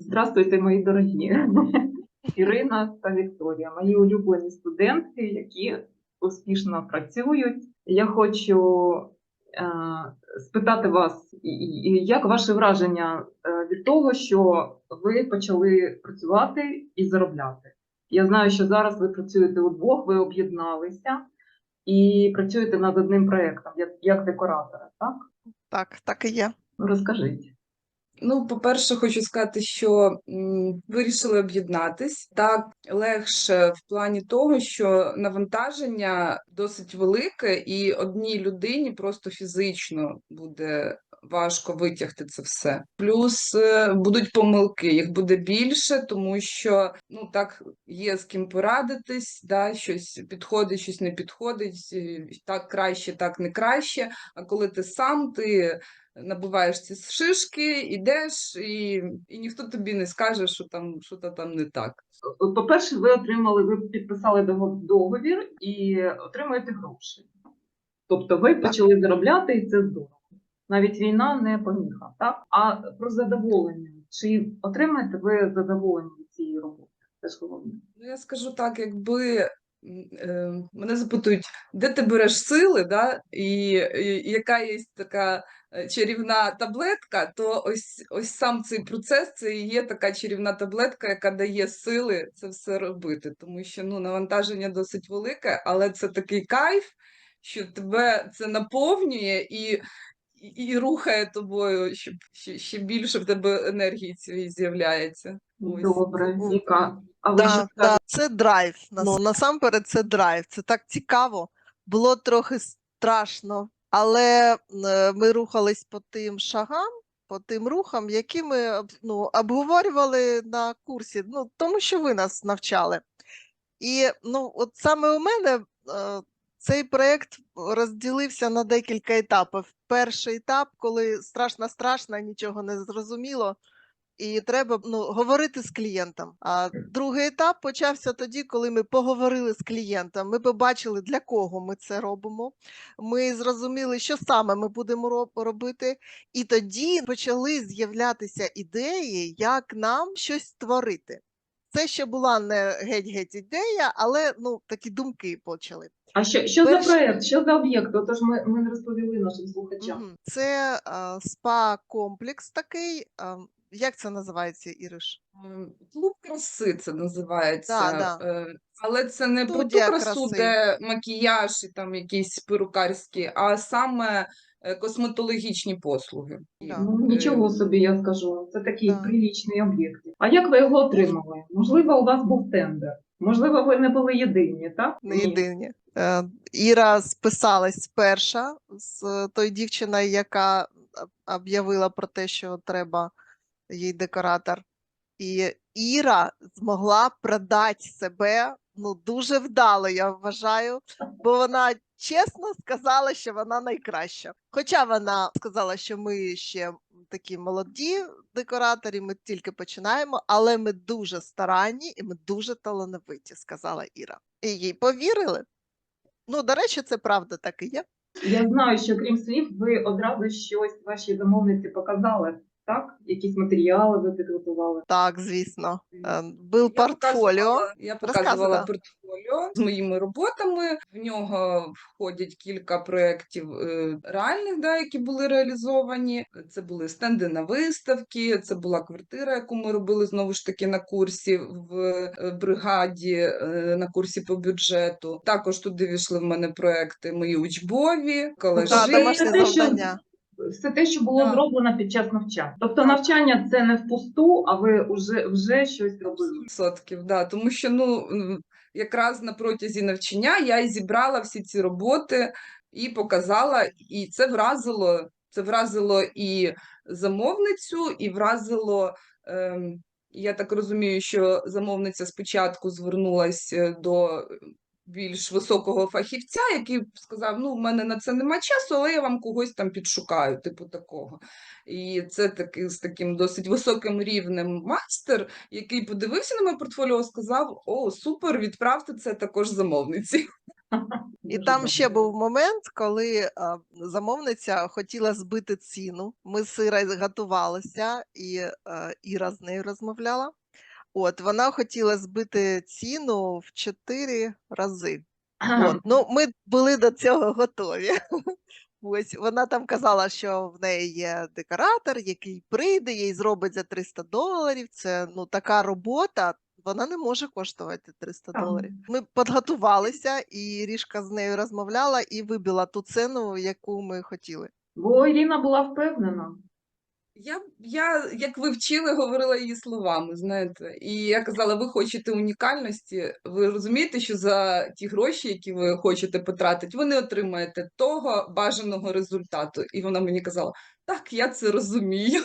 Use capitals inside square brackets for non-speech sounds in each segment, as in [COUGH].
Здравствуйте, мої дорогі. Ірина [LAUGHS] та Вікторія, мої улюблені студентки, які успішно працюють. Я хочу е, спитати вас, як ваше враження е, від того, що ви почали працювати і заробляти? Я знаю, що зараз ви працюєте удвох, ви об'єдналися і працюєте над одним проєктом як, декоратори, так? Так, так і є. Ну, Розкажіть. Ну, по-перше, хочу сказати, що вирішили об'єднатись. Так легше в плані того, що навантаження досить велике, і одній людині просто фізично буде важко витягти це все. Плюс е, будуть помилки, їх буде більше, тому що ну так є з ким порадитись, да, щось підходить, щось не підходить, так краще, так не краще. А коли ти сам, ти набуваєш ці шишки, ідеш, і, і ніхто тобі не скаже, що там що там не так. По-перше, ви отримали, ви підписали дого- договір і отримуєте гроші. Тобто ви почали заробляти, і це здорово. Навіть війна не поміха, так? А про задоволення. Чи отримаєте ви задоволення від цієї роботи? Це ж головне. Ну, я скажу так, якби е, мене запитують, де ти береш сили, да? і, і яка є така е, чарівна таблетка, то ось, ось сам цей процес це і є така чарівна таблетка, яка дає сили це все робити. Тому що ну, навантаження досить велике, але це такий кайф, що тебе це наповнює і. І, і рухає тобою, щоб ще, ще більше в тебе енергії цієї з'являється. Ось. Добре, Віка. А ви Да, да, це драйв. Ну, насамперед, це драйв. Це так цікаво. Було трохи страшно, але е, ми рухались по тим шагам, по тим рухам, які ми об- ну, обговорювали на курсі, ну, тому що ви нас навчали. І ну, от саме у мене е, цей проєкт розділився на декілька етапів. Перший етап, коли страшно-страшно, нічого не зрозуміло, і треба ну, говорити з клієнтом. А другий етап почався тоді, коли ми поговорили з клієнтом. Ми побачили, для кого ми це робимо. Ми зрозуміли, що саме ми будемо робити. І тоді почали з'являтися ідеї, як нам щось створити. Це ще була не геть-геть ідея, але ну, такі думки почали. А що, що за перш- проєкт, що за об'єкт? Отож ми, ми не розповіли нашим слухачам. Це а, спа-комплекс такий. А, як це називається, Іриш? Клуб краси це називається. Да, да. Е, Але це не про ту красу, краси. де макіяж і там якісь перукарські, а саме косметологічні послуги. Да. Ну, Е, нічого собі, я скажу. Це такий Так. прилічний об'єкт. А як ви його отримали? Можливо, у вас був тендер. Можливо, ви не були єдині, так? Не Ні. єдині. Е, Іра списалась перша з е, тою дівчиною, яка об'явила про те, що треба їй декоратор. І Іра змогла продати себе ну, дуже вдало, я вважаю, бо вона чесно сказала, що вона найкраща. Хоча вона сказала, що ми ще такі молоді декораторі, ми тільки починаємо, але ми дуже старанні і ми дуже талановиті, сказала Іра. І їй повірили. Ну, до речі, це правда так і є. Я знаю, що крім слів, ви одразу щось вашій замовниці показали, так? Якісь матеріали ви підготували. Так, звісно. Е, Був портфоліо. Я показувала портфоліо з моїми роботами. В нього входять кілька проєктів е, реальних, да, які були реалізовані. Це були стенди на виставки, це була квартира, яку ми робили знову ж таки на курсі в е, бригаді, е, на курсі по бюджету. Також туди війшли в мене проекти мої учбові, колежі. Та, Це домашнє те, що- завдання. Все те, що було Да. зроблено під час навчання. Тобто Так. навчання це не впусту, а ви вже, вже щось робили. Відсотків, да, тому що ну якраз на протязі навчання я і зібрала всі ці роботи і показала, і це вразило. Це вразило і замовницю, і вразило. ем, я так розумію, що замовниця спочатку звернулася до більш високого фахівця, який сказав: ну, в мене на це нема часу, але я вам когось там підшукаю, типу такого. І це таки з таким досить високим рівнем майстер, який подивився на моє портфоліо, сказав: О, супер, відправте це також замовниці. І там ще був момент, коли а, замовниця хотіла збити ціну. Ми з Ірою готувалися, і е, Іра з нею розмовляла. От вона хотіла збити ціну в 4 рази. От, ну, ми були до цього готові. [LAUGHS] Ось вона там казала, що в неї є декоратор, який прийде, їй зробить за 300 доларів. Це ну така робота. Вона не може коштувати 300 доларів. Ми підготувалися, і Рішка з нею розмовляла і вибила ту ціну, яку ми хотіли. Бо Ірина була впевнена. Я, я, як ви вчили, говорила її словами, знаєте, і я казала, ви хочете унікальності, ви розумієте, що за ті гроші, які ви хочете потратити, ви не отримаєте того бажаного результату. І вона мені казала, так, я це розумію.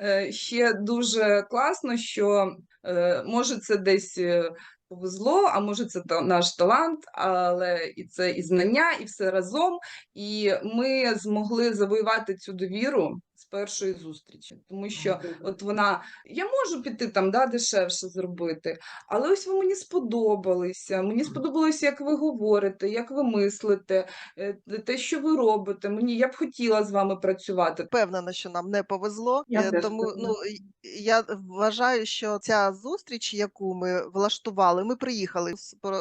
Е, Ще дуже класно, що е, може це десь е, повезло, а може це наш талант, але і це і знання, і все разом. І ми змогли завоювати цю довіру з першої зустрічі, тому що от вона, я можу піти там, да, дешевше зробити, але ось ви мені сподобалися. Мені сподобалося, як ви говорите, як ви мислите, е, те, що ви робите. Мені я б хотіла з вами працювати. Впевнена, що нам не повезло. Я е, теж тому ну, я вважаю, що ця зустріч, яку ми влаштували, ми приїхали,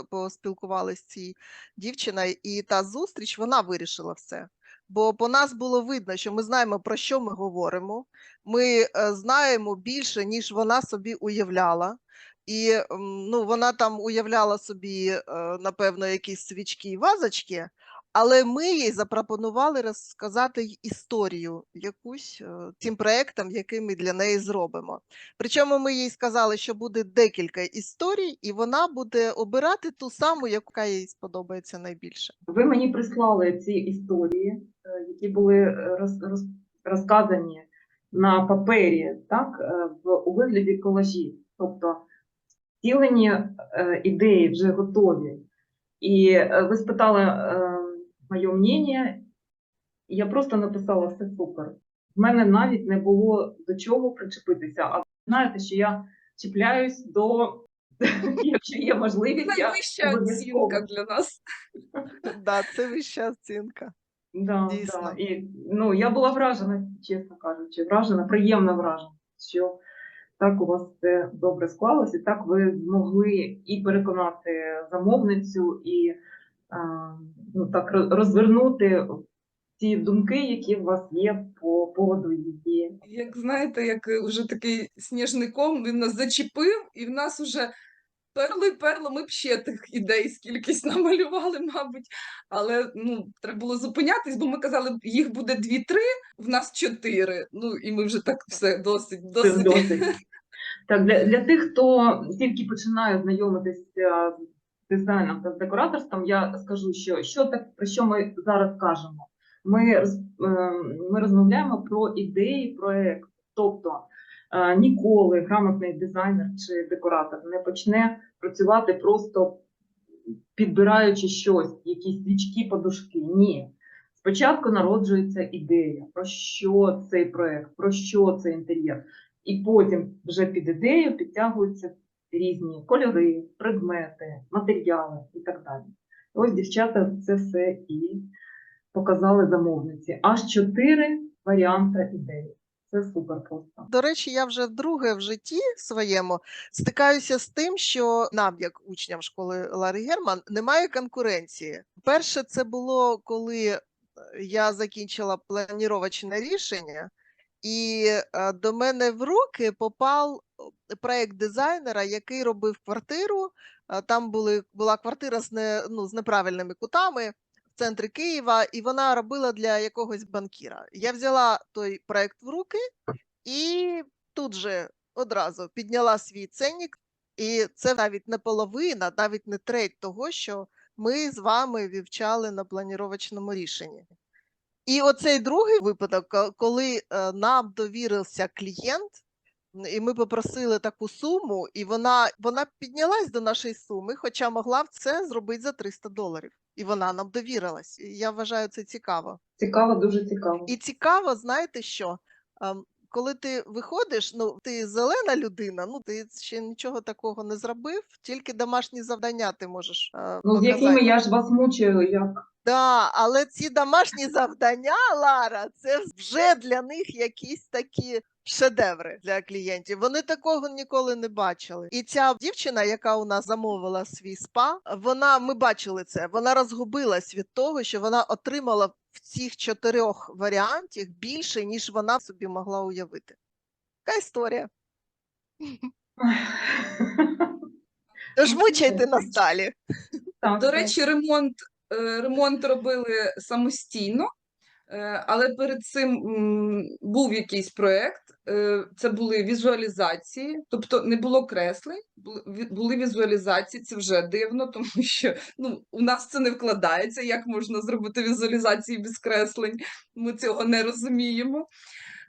поспілкувалися з цією дівчиною, і та зустріч вона вирішила все. Бо по нас було видно, що ми знаємо, про що ми говоримо. Ми е, знаємо більше, ніж вона собі уявляла. І ну, вона там уявляла собі, е, напевно, якісь свічки і вазочки, але ми їй запропонували розказати історію якусь е, тим проектам, який ми для неї зробимо. Причому ми їй сказали, що буде декілька історій, і вона буде обирати ту саму, яка їй сподобається найбільше. Ви мені прислали ці історії, е, які були е, роз, роз, розказані на папері, так, в, у вигляді колажів. Тобто втілені ідеї вже готові. І ви спитали моє мнення, і я просто написала все супер. В мене навіть не було до чого причепитися. А знаєте, що я чіпляюсь до, якщо є можливість, Найвища обов'язково. оцінка для нас. Да, це вища оцінка. Да, Дійсно. да. І, ну, я була вражена, чесно кажучи, вражена, приємно вражена, що так у вас все добре склалося, і так ви змогли і переконати замовницю, і а, ну, так розвернути ті думки, які у вас є по поводу її. Як знаєте, як е, вже такий сніжний ком, він нас зачепив, і в нас уже перло й перло. Ми б ще тих ідей скількись [LAUGHS] намалювали, мабуть. Але ну, треба було зупинятись, бо ми казали, їх буде дві-три, в нас чотири. Ну і ми вже так все досить, досить. досить. Так, для, для тих, хто тільки починає знайомитися з дизайном та з декораторством, я скажу, що, що так, про що ми зараз кажемо. Ми, е, ми розмовляємо про ідеї проєкту. Тобто е, ніколи грамотний дизайнер чи декоратор не почне працювати просто підбираючи щось, якісь свічки, подушки. Ні. Спочатку народжується ідея, про що цей проєкт, про що цей інтер'єр. І потім вже під ідею підтягуються різні кольори, предмети, матеріали і так далі. Ось дівчата це все і показали замовниці. Аж чотири варіанти ідей. Це супер просто. До речі, я вже вдруге в житті своєму стикаюся з тим, що нам, як учням школи Лари Герман, немає конкуренції. Перше, це було коли я закінчила планіровочне рішення, і е, до мене в руки попав е, проект дизайнера, який робив квартиру. Е, Там були, була квартира з, не, ну, з неправильними кутами в центрі Києва, і вона робила для якогось банкіра. Я взяла той проект в руки. І тут же одразу підняла свій ценник, і це навіть не половина, навіть не треть того, що ми з вами вивчали на планіровочному рішенні. І оцей другий випадок, коли е, нам довірився клієнт, і ми попросили таку суму, і вона, вона піднялась до нашої суми, хоча могла б це зробити за 300 доларів. І вона нам довірилась. І я вважаю це цікаво. Цікаво, дуже цікаво. І цікаво, знаєте що? Ем, коли ти виходиш, ну ти зелена людина, ну ти ще нічого такого не зробив, тільки домашні завдання ти можеш е, Ну, з якими я ж вас мучаю, як Да, але ці домашні завдання, Лара, це вже для них якісь такі шедеври для клієнтів. Вони такого ніколи не бачили. І ця дівчина, яка у нас замовила свій спа, вона ми бачили це. Вона розгубилась від того, що вона отримала в цих чотирьох варіантах більше, ніж вона собі могла уявити. Така історія. [LAUGHS] Тож мучайте нас далі. До речі, ремонт, ремонт робили самостійно, е, але перед цим був якийсь проєкт. е, Це були візуалізації, тобто не було креслень, були- візуалізації. Це вже дивно, [LAUGHS] тому що ну, у нас це не вкладається. Як можна зробити візуалізації без креслень? Ми цього не розуміємо.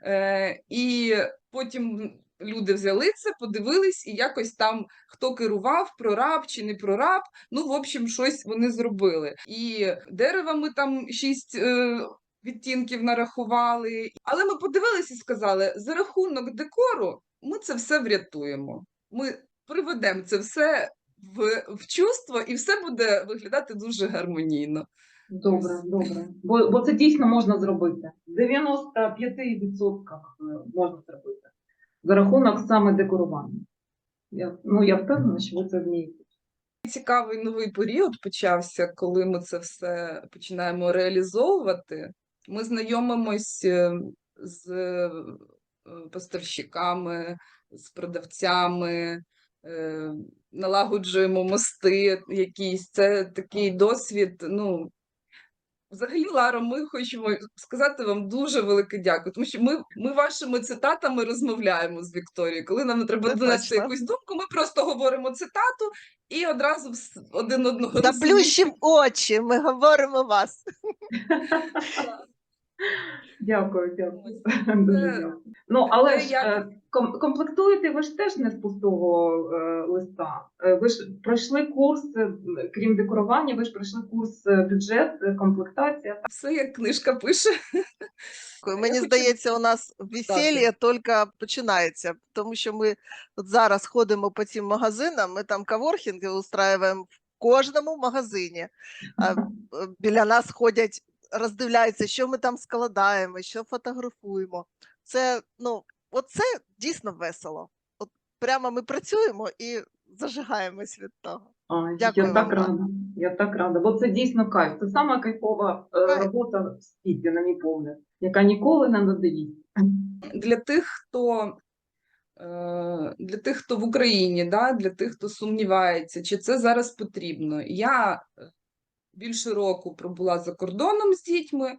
Е, І потім люди взяли це, подивились, і якось там хто керував, прораб чи не прораб. Ну, в общем, щось вони зробили. І дерева ми там шість е, відтінків нарахували. Але ми подивилися і сказали: за рахунок декору ми це все врятуємо. Ми приведемо це все в, в чувство, і все буде виглядати дуже гармонійно. Добре, добре. Бо, бо це дійсно можна зробити. В 95% можна зробити. За рахунок саме декорування. Я, ну, я впевнена, що ви це вмієте. Цікавий новий період почався, коли ми це все починаємо реалізовувати. Ми знайомимось е, з е, поставщиками, з продавцями, е, налагоджуємо мости якісь. Це такий досвід. Ну, взагалі, Лара, ми хочемо сказати вам дуже велике дякую, тому що ми, ми вашими цитатами розмовляємо з Вікторією. Коли нам треба донести якусь думку, ми просто говоримо цитату і одразу один одного Та плющим очі, ми говоримо вас. [LAUGHS] Дякую, дякую. [LAUGHS] Дуже дякую. Ну, але ж е, ком- комплектуєте ви ж теж не з пустого е, листа. Е, Ви ж пройшли курс, крім декорування, ви ж пройшли курс бюджет, комплектація. Все як книжка пише. Мені здається, у нас весілля тільки починається, тому що ми от зараз ходимо по цим магазинам, ми там каворкінги устраюємо в кожному магазині. А, [LAUGHS] Біля нас ходять, роздивляються, що ми там складаємо, що фотографуємо. Це, ну, от це дійсно весело. От прямо ми працюємо і зажигаємось від того. Ай, Дякую я вам, так рада. Я так рада, бо це дійсно кайф. Це сама кайфова е, Кайф. робота в світі, на мій погляд, яка ніколи не надоїсть. Для тих, хто е, для тих, хто в Україні, да, для тих, хто сумнівається, чи це зараз потрібно. Я більше року пробула за кордоном з дітьми.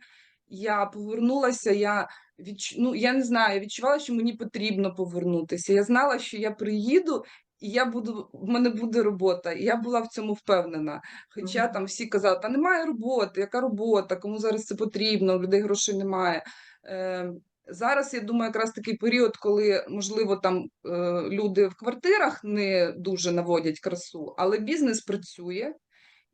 Я повернулася, я відч... ну, я не знаю, відчувала, що мені потрібно повернутися. Я знала, що я приїду, і я буду, в мене буде робота. І я була в цьому впевнена. Хоча Мгм. там всі казали, та немає роботи, яка робота, кому зараз це потрібно, у людей грошей немає. Е, Зараз я думаю, якраз такий період, коли можливо там е, люди в квартирах не дуже наводять красу, але бізнес працює,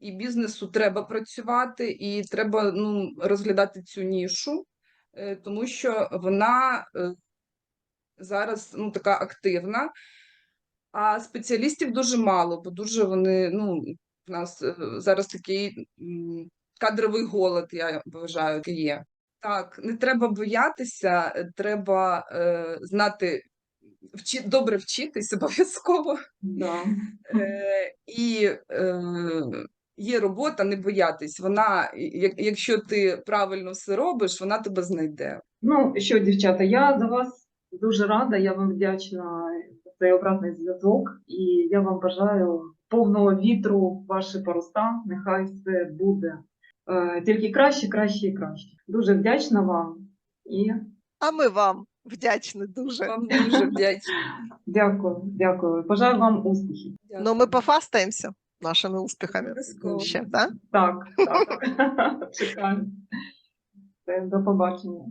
і бізнесу треба працювати, і треба ну, розглядати цю нішу, е, тому що вона е, зараз ну, така активна, а спеціалістів дуже мало, бо дуже вони, ну, в нас е, зараз такий кадровий голод, я вважаю, є. Так, не треба боятися, треба е, знати, вчи, добре вчитись обов'язково. Да. Е, і е, є робота, не боятись. Вона, якщо ти правильно все робиш, вона тебе знайде. Ну що, дівчата, я за вас дуже рада, я вам вдячна за цей обратний зв'язок, і я вам бажаю повного вітру ваші паруса. Нехай все буде е, тільки краще, краще і краще. Дуже вдячна вам і А ми вам вдячні дуже. Вам дуже вдячна. [LAUGHS] дякую, дякую. Бажаю вам успіхів. Ну, ми пофастаємося нашими успіхами. Ще, да? Так, так. [LAUGHS] Чекаю. До побачення.